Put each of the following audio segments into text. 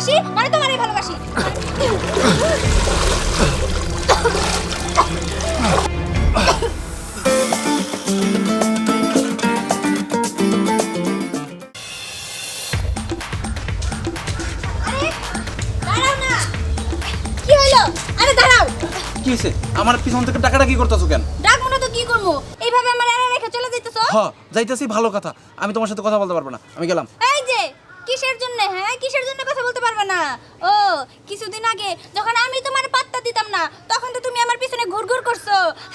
ভালোবাসি? মানে তোমারই ভালোবাসি। কি আমার পিছন থেকে টাকাটা কি করতেছো কেন? ডাকবো না তো কি করব? এইভাবে আমার এরা রেখে চলে যাইতেছো? হ যাইতেছি ভালো কথা। আমি তোমার সাথে কথা বলতে পারব না। আমি গেলাম। এই যে কিসের জন্য? হ্যাঁ কিসের জন্য না। ও কিছুদিন আগে যখন আমি তোমার পাত্তা দিতাম না তখন তো তুমি আমার পিছনে ঘুরঘুর করছ।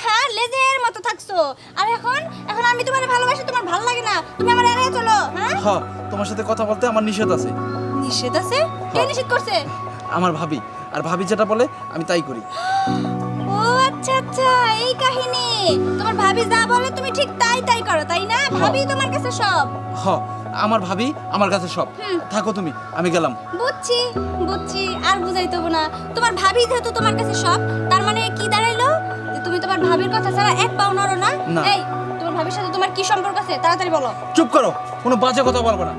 হ্যাঁ লেজের মতো থাকছো। আর এখন? এখন আমি তোমার ভালোবাসি তোমার ভালো লাগে না। তুমি আমার এড়িয়ে চলো হ্যাঁ? হ তোমার সাথে কথা বলতে আমার নিষেধ আছে। নিষেধ আছে? কে নিষেধ করছে? আমার ভাবি। আর ভাবি যেটা বলে আমি তাই করি। ও আচ্ছা আচ্ছা এই কাহিনী। তোমার ভাবি যা বলে তুমি ঠিক তাই তাই করো তাই না? ভাবি তোমার কাছে সব। হ আমার ভাবি আমার কাছে সব। থাকো তুমি আমি গেলাম। বুঝছি বুঝছি আর বুঝাইতে হব না। তোমার ভাবি যেহেতু তোমার কাছে সব তার মানে কি দাঁড়াইলো? যে তুমি তোমার ভাবির কথা ছাড়া এক পাও নড়ো না? না। এই তোমার ভাবির সাথে তোমার কি সম্পর্ক আছে? তাড়াতাড়ি বলো। চুপ করো কোনো বাজে কথা বলব না।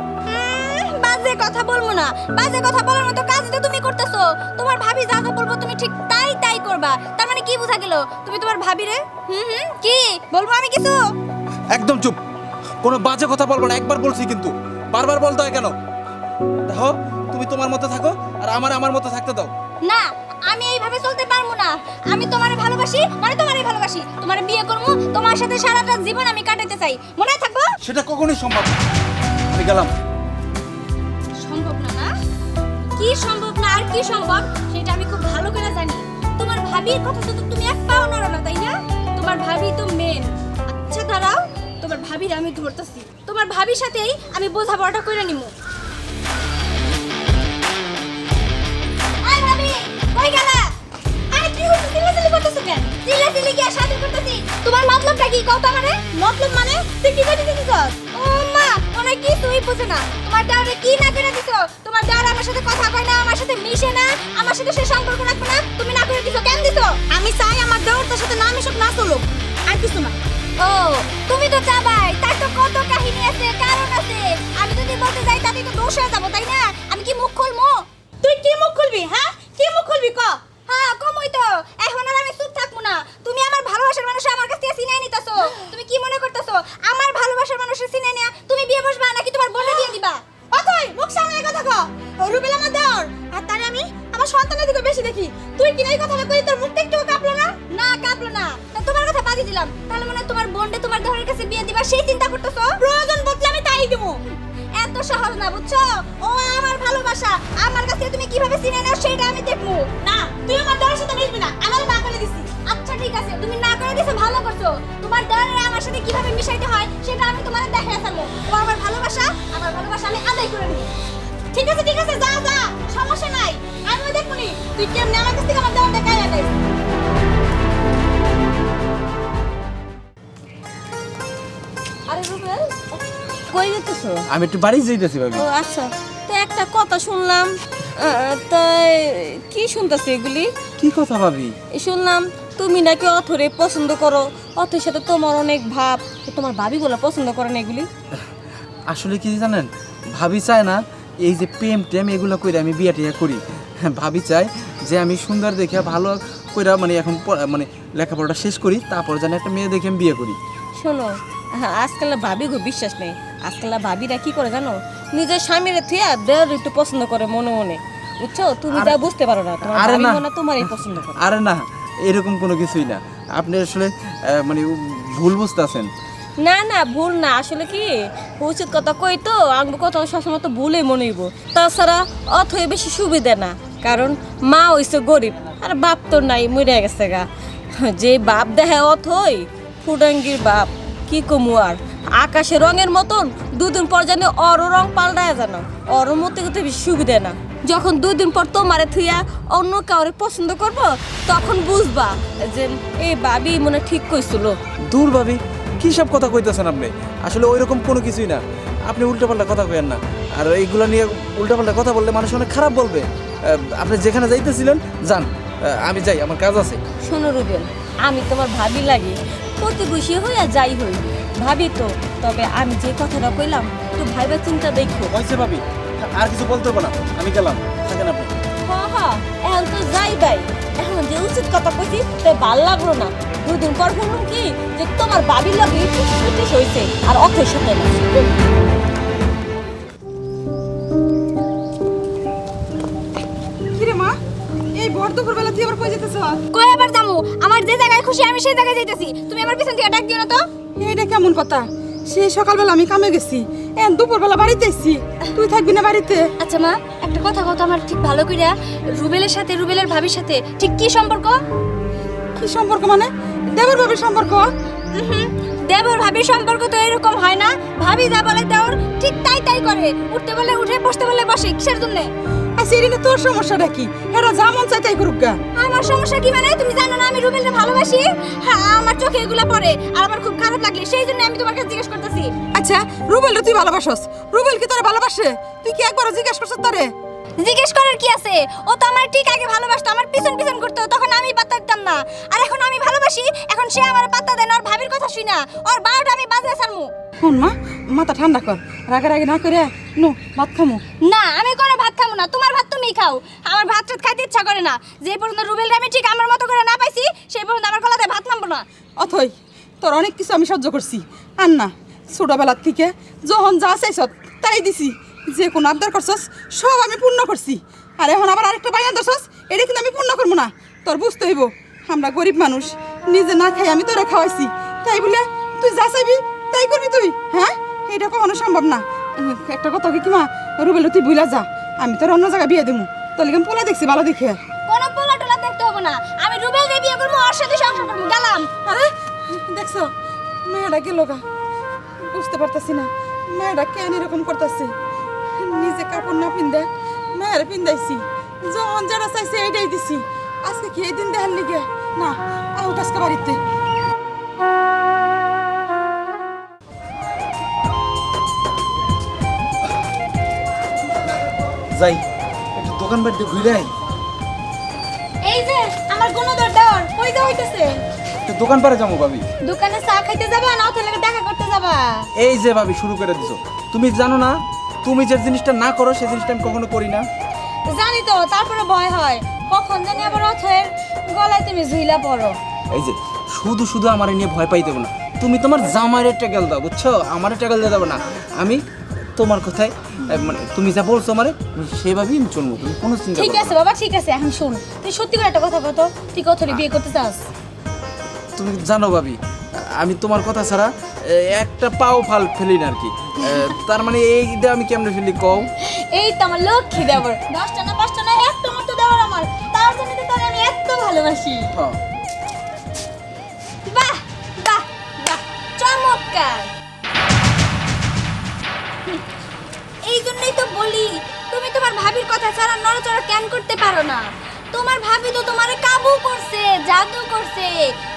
বাজে কথা বলব না। বাজে কথা বলার মতো কাজ তো তুমি করতেছো। তোমার ভাবি যা যা বলব তুমি ঠিক তাই তাই করবা। তার মানে কি বোঝা গেল? তুমি তোমার ভাবিরে হুম হুম কি? বলব আমি কিছু? একদম চুপ। কোনো বাজে কথা বলব না একবার বলছি কিন্তু। বারবার বলতে হয় কেন? দেখো তুমি তোমার মতো থাকো আর আমার আমার মতো থাকতে দাও। না আমি এইভাবে চলতে পারব না। আমি তোমারে ভালোবাসি মানে তোমারই ভালোবাসি। তোমারে বিয়ে করব তোমার সাথে সারাটা জীবন আমি কাটাতে চাই। মনে থাকব? সেটা কখনোই সম্ভব না। আমি গেলাম। সম্ভব না না কি সম্ভব না আর কি সম্ভব? সেটা আমি খুব ভালো করে জানি। তোমার ভাবির কথা তো তুমি এক পাও নড়ো না তাই না? তোমার ভাবি তো মেন আচ্ছা দাঁড়াও। তোমার ভাবির আমি ধরতেছি। তোমার ভাবির সাথেই আমি বোঝাপড়াটা করে মানে? কি করে ও মা কি না। কি না তোমার আমার সাথে কথা আমার সাথে মিশে না, আমার সাথে সে সম্পর্ক না। তুমি না কেন আমি চাই আমার দেওর তোর সাথে না মিশুক, না চলুক। আর কিছু না। ও তুমি তো চাবাই তার তো কত কাহিনী আছে কারণ আছে। আমি যদি বলতে যাই তাতে তো দোষ হয়ে যাব তাই না? আমি কি মুখ খুলবো? তুই কি মুখ খুলবি হ্যাঁ? কি মুখ খুলবি ক? হ্যাঁ কমই তো। এখন আর আমি চুপ থাকব না। তুমি আমার ভালোবাসার মানুষ আমার কাছ থেকে চিনাই নিতেছো। তুমি কি মনে করতেছো? আমার ভালোবাসার মানুষের চিনাই নিয়া তুমি বিয়ে বসবা নাকি তোমার বোনে দিয়ে দিবা? অথই মুখ সামনে কথা ক রুবেল আমার দেওর। আর তাই আমি আমার সন্তানের দিকে বেশি দেখি। তুই কি এই কথাটা কই বুঝছ? ও আমার ভালোবাসা। আমার কাছে তুমি কীভাবে চিনে নাও সেটা আমি দেখব। না, তুই আমার দেওয়ার সাথে মিশবি না। আমার না করে দিছি। আচ্ছা ঠিক আছে। তুমি না করে দিছো, ভালো করছ। তোমার দেওয়ারে আমার সাথে কীভাবে মিশাইতে হয় সেটা আমি তোমার দেখে আসামো ও আমার ভালোবাসা আমার ভালোবাসা আমি আদায় করে নিই ঠিক আছে ঠিক আছে, যা যা। সমস্যা নাই। আমিও দেখব নি। তুই কেমনে আমার কাছ থেকে আমার দেওয়ারটা কাই আনাইস কই যেতেছো? আমি একটু বাড়ি যাইতেছি ভাবি। ও আচ্ছা। তো একটা কথা শুনলাম তাই কি শুনতেছি এগুলি? কি কথা ভাবি? শুনলাম তুমি নাকি অথরে পছন্দ করো অথের সাথে তোমার অনেক ভাব তোমার ভাবিগুলো পছন্দ করে না এগুলি? আসলে কি জানেন ভাবি চায় না এই যে প্রেম টেম এগুলো করে আমি বিয়ে টিয়া করি। ভাবি চায় যে আমি সুন্দর দেখে ভালো কইরা মানে এখন মানে লেখাপড়াটা শেষ করি তারপর যেন একটা মেয়ে দেখে আমি বিয়ে করি। শোনো আজকাল ভাবি গো বিশ্বাস নেই। আজকাল ভাবিরা কি করে জানো? নিজের স্বামীর থিয়া দেওয়ার একটু পছন্দ করে মনে মনে। বুঝছ? তুমি যা বুঝতে পারো না তোমার। মনে তোমারই পছন্দ করে। আরে না এরকম কোনো কিছুই না। আপনি আসলে মানে ভুল বুঝতেছেন। না না ভুল না। আসলে কি উচিত কথা কই তো আঙ্গু কথা সবসময় তো ভুলই মনে হইব। তাছাড়া অথই বেশি সুবিধা না। কারণ মা হইছে গরিব আর বাপ তো নাই মরে গেছে গা। যে বাপ দেখে অথই ফুডাঙ্গির বাপ। কি কমু আর? আকাশে রঙের মতন দুদিন পর জানি অর রং পাল্টায় জানো অর মতে কিন্তু সুবিধা না। যখন দুদিন পর তোমারে থুইয়া অন্য কাউরে পছন্দ করব তখন বুঝবা যে এই বাবি মনে ঠিক কইছিল। দূর ভাবি কি সব কথা কইতেছেন আপনি? আসলে ওইরকম কোনো কিছুই না। আপনি উল্টাপাল্টা কথা কইেন না। আর এইগুলো নিয়ে উল্টাপাল্টা কথা বললে মানুষ অনেক খারাপ বলবে। আপনি যেখানে যাইতেছিলেন যান। আমি যাই আমার কাজ আছে। শোনো রুবেল আমি তোমার ভাবি লাগি। প্রতিবেশী হইয়া যাই হই ভাবি তো তবে আমি যে কথাটা কইলাম একটু ভাইবা চিন্তা দেখো। হয়েছে ভাবি আর কিছু বলতে হবে না। আমি গেলাম থাকেন আপনি। হ্যাঁ হ্যাঁ এখন তো যাই ভাই। এখন যে উচিত কথা কইছি তাই ভালো লাগল না। দুদিন পর বলুন কি যে তোমার বাবির লগে হইছে আর অথে সাথে না এই ভর দুপুর বেলা তুই আবার কই যেতেছ কই আবার যামু? আমার যে জায়গায় খুশি আমি সেই জায়গায় যাইতেছি। তুমি আমার পিছন থেকে ডাক দিও না তো। এইটা কেমন কথা? সেই সকালবেলা আমি কামে গেছি। এখন দুপুর বেলা বাড়িতে এসছি তুই থাকবি না বাড়িতে? আচ্ছা মা একটা কথা কথা আমার ঠিক ভালো কইরা। রুবেলের সাথে রুবেলের ভাবির সাথে ঠিক কি সম্পর্ক? কি সম্পর্ক মানে? দেবর বাবির সম্পর্ক? দেবর ভাবির সম্পর্ক তো এরকম হয় না। ভাবি যা বলে দেওর ঠিক তাই তাই করে। উঠতে বলে উঠে বসতে বলে বসে কিসের জন্য? আচ্ছা তোর সমস্যাটা কি? এরা যা মন চাই তাই করুক গা। আমার সমস্যা কি মানে? তুমি জানো না আমি রুবেলকে ভালোবাসি? হ্যাঁ আমার চোখে এগুলো পড়ে আর আমার খুব খারাপ লাগলে সেই জন্য আমি তোমার কাছে জিজ্ঞেস করতেছি। আচ্ছা তুই ভালোবাসস? রুবেল কি তোর ভালোবাসে? তুই কি জিজ্ঞেস করছিস তোরে? জিজ্ঞেস করার কি আছে? ও তো আমার ঠিক আগে ভালোবাসতো আমার পিছন পিছন করতো তখন আমি পাত্তা দিতাম না। আর এখন আমি ভালোবাসি এখন সে আমার পাত্তা দেয় না ওর ভাবির কথা শুই না। ওর বারোটা আমি বাজে সারমু শোন মা মাথা ঠান্ডা কর। রাগারাগি না করে নো ভাত খামু। না আমি কোনো খাব না, তোমার ভাত তুমি খাও। আমার ভাত টাত খাইতে ইচ্ছা করে না। যে পর্যন্ত রুবেল আমি ঠিক আমার মতো করে না পাইছি, সেই পর্যন্ত আমার গলাতে ভাত নামবো না। অথই, তোর অনেক কিছু আমি সহ্য করছি। আর না, ছোটবেলার থেকে যখন যা চাইছ তাই দিছি। যে কোনো আবদার করছস, সব আমি পূর্ণ করছি। আর এখন আবার আরেকটা বাইনা দছস এটা কিন্তু আমি পূর্ণ করব না। তোর বুঝতে হইব, আমরা গরিব মানুষ, নিজে না খাই আমি তোরা খাওয়াইছি। তাই বলে তুই যা চাইবি, তাই করবি তুই হ্যাঁ? এটা কখনো সম্ভব না। একটা কথা কি মা, রুবেল, তুই বুইলা যা। আমি তোর অন্য জায়গায় বিয়ে দেবো তোর লিগে পোলা দেখছি ভালো দেখে। কোনো পোলা টোলা দেখতে হব না। আমি রুবেল রে বিয়ে করব ওর সাথে সংসার করব। গেলাম। আরে দেখছ? মেয়েটা গেল গা বুঝতে পারতাছি না। মেয়েটা কেন এরকম করতেছে? নিজে কাপড় না পিন্দে মেয়ের পিন্দাইছি। যখন যারা চাইছে এইটাই দিছি। আজকে কি এই দিন দেখার লিগে? না আউট আজকে বাড়িতে। যাই একটু দোকান বাড়িতে ঘুরে আই এই যে আমার গুণধর দেওয়ার কই যা হইতেছে? একটু দোকান পারে যাব ভাবি। দোকানে চা খাইতে যাবা না লাগে দেখা করতে যাবা? এই যে ভাবি শুরু করে দিছো। তুমি জানো না তুমি যে জিনিসটা না করো সেই জিনিসটা আমি কখনো করি না। জানি তো তারপরে ভয় হয়। কখন জানি আবার অথের গলায় তুমি ঝুইলা পড়ো। এই যে শুধু শুধু আমার নিয়ে ভয় পাই দেবো না। তুমি তোমার জামাইয়ের টেকেল দাও বুঝছ? আমার টেকেল দিয়ে দেবো না। আমি তোমার কথায় মানে তুমি যা বলছো আমারে আমি সেভাবেই আমি চলবো তুমি কোনো চিন্তা ঠিক করো না। আছে বাবা ঠিক আছে এখন শুন। তুই সত্যি করে একটা কথা কত তুই কতরে বিয়ে করতে চাস? তুমি জানো ভাবি আমি তোমার কথা ছাড়া এ, একটা পাও ফাল ফেলি না আর কি। এ, তার মানে এইটা আমি কেমনে ফেলি কও? এই তো আমার লক্ষ্মী দেবর দশটা না পাঁচটা না একটা মতো দেবর আমার তার জন্য তো তোকে আমি এত ভালোবাসি। হ্যাঁ। বাহ বাহ বাহ চমৎকার। বলি তুমি তোমার ভাবির কথা ছাড়া নড়াচড়া কেন করতে পারো না? তোমার ভাবি তো তোমারে কাবু করছে জাদু করছে।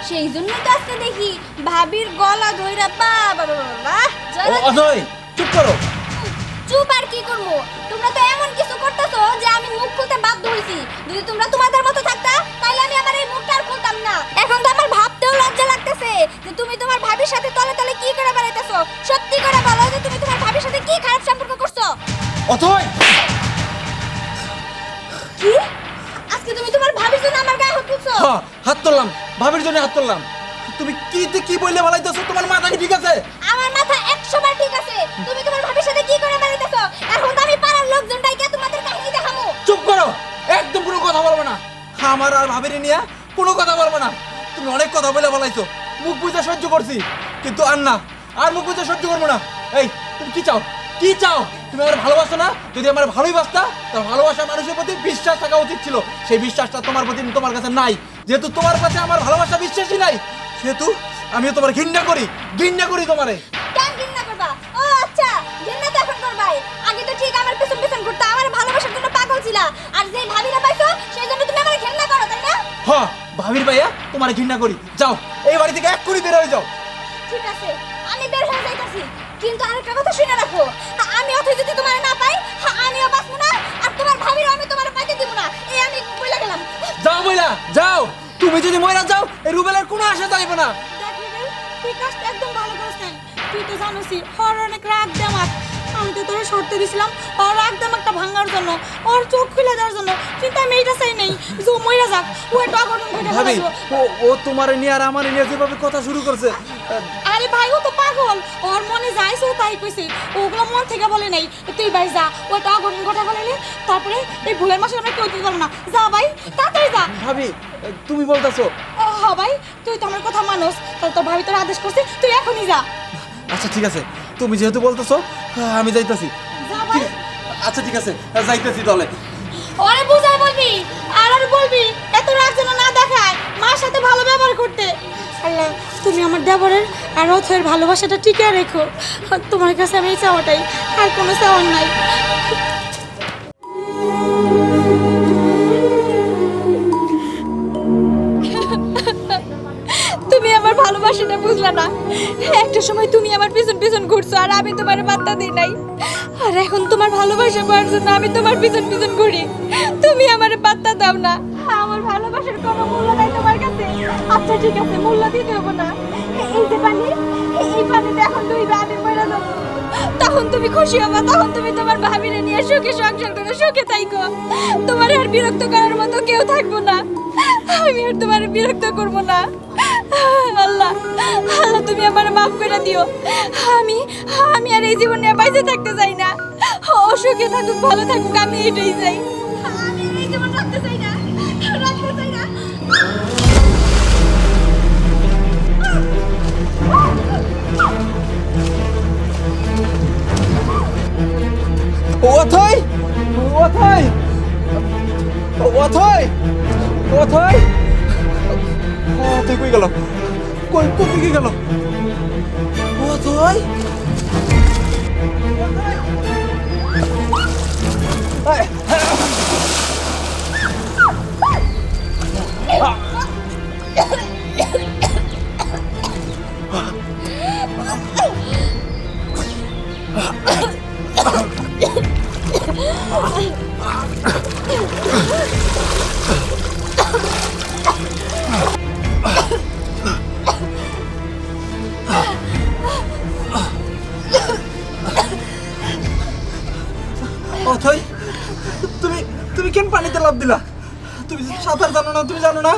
সেই জন্যই তো আজকে দেখি ভাবির গলা ধইরা বা বাবা বাবা অজয় চুপ করো। চুপ আর কি করব? তোমরা তো এমন কিছু করতেছো যে আমি মুখ খুলতে বাধ্য হইছি। যদি তোমরা তোমাদের মতো থাকতা তাহলে আমি আমার এই মুখটা আর খুলতাম না। এখন তো আমার ভাবতেও লজ্জা লাগতেছে যে তুমি তোমার ভাবির সাথে তলে তলে কি করে বেড়াইতেছো? সত্যি করে বলো যে তুমি তোমার ভাবির সাথে কি খারাপ সম্পর্ক করছ? অথয় কি? আজকে তুমি তোমার ভাবির জন্য আমার গায়ে হাত তুলছো? হ্যাঁ হাত তুললাম। ভাবির জন্য হাত তুললাম। তুমি কি তে কি বললে বলাইতেছো তোমার মাথা কি ঠিক আছে? আমার মাথা একশো বার ঠিক আছে। তুমি তোমার ভাবির সাথে কি করে বেড়াইতেছো এখন আমি পাড়ার লোকজনটাকে তোমাদের কাহিনী দেখাবো চুপ করো! একদম কোনো কথা বলব না। আমার আর ভাবির নিয়ে কোনো কথা বলব না। তুমি অনেক কথা বলে বলাইছো মুখ বুঝে সহ্য করছি। কিন্তু আর না আর মুখ বুঝে সহ্য করব না। এই তুমি কি চাও? কি চাও? তুমি আমার ভালোবাসো না যদি আমার ভালোই বাসতা তাহলে ভালোবাসা মানুষের প্রতি বিশ্বাস থাকা উচিত ছিল। সেই বিশ্বাসটা তোমার প্রতি তোমার কাছে নাই। যেহেতু তোমার কাছে আমার ভালোবাসা বিশ্বাসই নাই সেহেতু আমিও তোমার ঘৃণা করি ঘৃণা করি তোমারে। কেন ঘৃণা করবা? ও আচ্ছা ঘৃণা তো এখন করবাই। আগে তো ঠিক আমার পেছন পেছন ঘুরতে আমার ভালোবাসার জন্য পাগল ছিলা। আর যেই ভাবিরা পাইছো সেই জন্য তুমি আমার ঘৃণা করো তাই না? হ ভাবির ভাইয়া তোমার ঘৃণা করি। যাও এই বাড়ি থেকে এক করে বের হয়ে যাও। ঠিক আছে আমি বের হয়ে যাইতাছি। কিন্তু আরেকটা কথা শুনে রাখো। আমি অথই যদি তোমার না পাই আমিও বাঁচবো না আর তোমার ভাবির আমি তোমার পাইতে দিব না। এই আমি বইলা গেলাম। যাও বইলা যাও। তুমি যদি ময়রা যাও এই রুবেলের কোনো আশা যাইবে না। দেখ রুবেল, তুই কাজটা একদম ভালো করিস নাই তুই তো জানোসই হর অনেক রাগ দে আমার। আমি তো তোর শর্ত দিছিলাম ওর একদম একটা ভাঙার জন্য ওর চোখ খুলে দেওয়ার জন্য। কিন্তু আমি এইটা চাই নাই যে ও মইরা যাক ও একটা অঘটন ঘটে ভাবি ও তোমার নিয়ে আর আমার নিয়ে যেভাবে কথা শুরু করছে আরে ভাই ও তো পাগল। ওর মনে যাইছে ও তাই কইছে। ওগুলো মন থেকে বলে নাই। তুই ভাই যা ও একটা অঘটন ঘটে ফেলাইলে তারপরে এই ভুলের মাসে আমরা কেউ দিতে পারব না। যা ভাই তাড়াতাড়ি যা। ভাবি তুমি বলতেছো। ও, হ ভাই তুই তো আমার কথা মানোস। তাহলে তোর ভাবি তোর আদেশ করছে তুই এখনই যা। আচ্ছা ঠিক আছে। তুমি যেহেতু বলতেছো হ্যাঁ, আমি যাইতাছি। যা ভাই। আচ্ছা ঠিক আছে। যাইতেছি তাহলে। ওরে বুঝাই বলবি আর আর বলবি এত রাগ যেন মার সাথে ভালো ব্যবহার করতে। আল্লাহ, তুমি আমার দেবরের আর অথয়ের ভালোবাসাটা টিকে রেখো। তোমার কাছে আমি চাওয়াটাই, আর কোনো চাওয়ার নাই। তুমি আমার ভালোবাসাটা বুঝলা না। একটা সময় তুমি আমার পিছন পিছন ঘুরছো, আর আমি তোমার পাত্তা দিই নাই। আর এখন তোমার ভালোবাসা পাওয়ার জন্য আমি তোমার পিছন পিছন ঘুরি। তুমি আমার পাত্তা দাও না। আমার ভালোবাসার কোনো মূল্য নাই তোমার কাছে। আচ্ছা ঠিক আছে, মূল্য দিতে হবে না। এই যে পানি, এই পানিতে এখন দুই আমি মরে যাব। তখন তুমি খুশি হবা, তখন তুমি তোমার ভাবিরে নিয়ে সুখে সংসার করে, সুখে থাইকো। তোমার আর বিরক্ত করার মতো কেউ থাকব না। আমি আর তোমার বিরক্ত করব না। আল্লাহ আল্লাহ, তুমি আমার মাফ করে দিও। আমি আমি আর এই জীবনে বাইরে থাকতে চাই না। অসুখে থাকুক, ভালো থাকুক, আমি এটাই চাই। কোন দিকে গেল? অথই অথই তুমি তুমি কেন পানিতে লাভ দিলা? তুমি সাঁতার জানো না তুমি জানো না?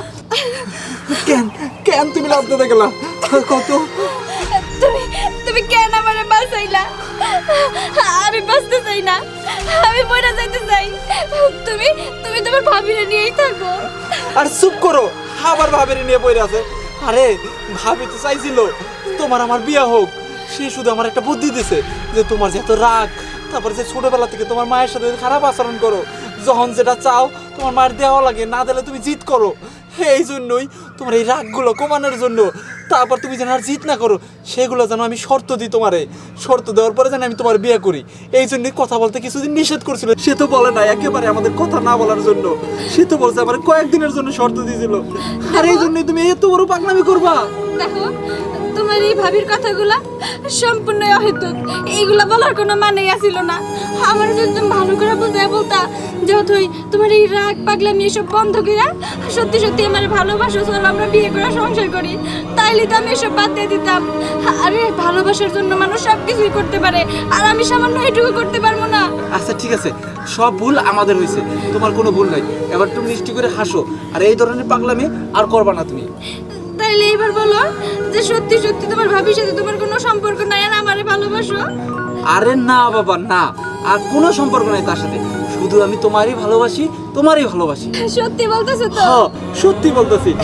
কেন কেন তুমি লাভ দিতে গেলা? কত? তুমি তুমি কেন আমার বাঁচাইলা? আমি বাঁচতে চাই না আমি মরে যাইতে চাই। তুমি তুমি তোমার ভাবিরে নিয়েই থাকো। আর চুপ করো আবার ভাবের নিয়ে পড়ে আছে। আরে ভাবি তো চাইছিল তোমার আমার বিয়ে হোক। সে শুধু আমার একটা বুদ্ধি দিছে যে তোমার যে এত রাগ। তারপরে যে ছোটবেলা থেকে, তোমার মায়ের সাথে খারাপ আচরণ করো, যখন যেটা চাও তোমার মায়ের দেওয়া লাগে, না দিলে তুমি জিত করো। এই জন্যই তোমার এই রাগগুলো কমানোর জন্য তারপর তুমি যেন আর জিত না করো, সেগুলো যেন আমি শর্ত দিই তোমারে। শর্ত দেওয়ার পরে যেন আমি তোমার বিয়ে করি। এই জন্যই কথা বলতে কিছুদিন নিষেধ করছিল। সে তো বলে না একেবারে আমাদের কথা না বলার জন্য। সে তো বলছে, আমার কয়েকদিনের জন্য শর্ত দিয়েছিল। আর এই জন্যই তুমি এত বড় পাগলামি করবা। দেখো তোমার এই ভাবির কথাগুলা সম্পূর্ণ অহেতুক। এইগুলা বলার কোনো মানেই আসিল না। আমার যদি ভালো করে বুঝাই বলতা যতই তোমার এই রাগ পাগলামি এসব বন্ধ কইরা সত্যি সত্যি আমার ভালোবাসো চল আমরা বিয়ে করে সংসার করি, তাইলে তো আমি এসব বাদ দিয়ে দিতাম। আরে, ভালোবাসার জন্য মানুষ সব কিছুই করতে পারে, আর আমি সামান্য এটুকু করতে পারব না। আচ্ছা ঠিক আছে। সব ভুল আমাদের হয়েছে তোমার কোনো ভুল নাই। এবার তুমি মিষ্টি করে হাসো। আর এই ধরনের পাগলামি আর করবা না তুমি। তাইলে এবার বলো যে সত্যি সত্যি তোমার ভাবির সাথে তোমার কোনো সম্পর্ক নাই আর আমারে ভালোবাসো? আরে না বাবা না। আর কোনো সম্পর্ক নাই তার সাথে। শুধু আমি তোমারই ভালোবাসি তোমারই ভালোবাসি। সত্যি বলতেছো তো? হ্যাঁ সত্যি বলতেছি।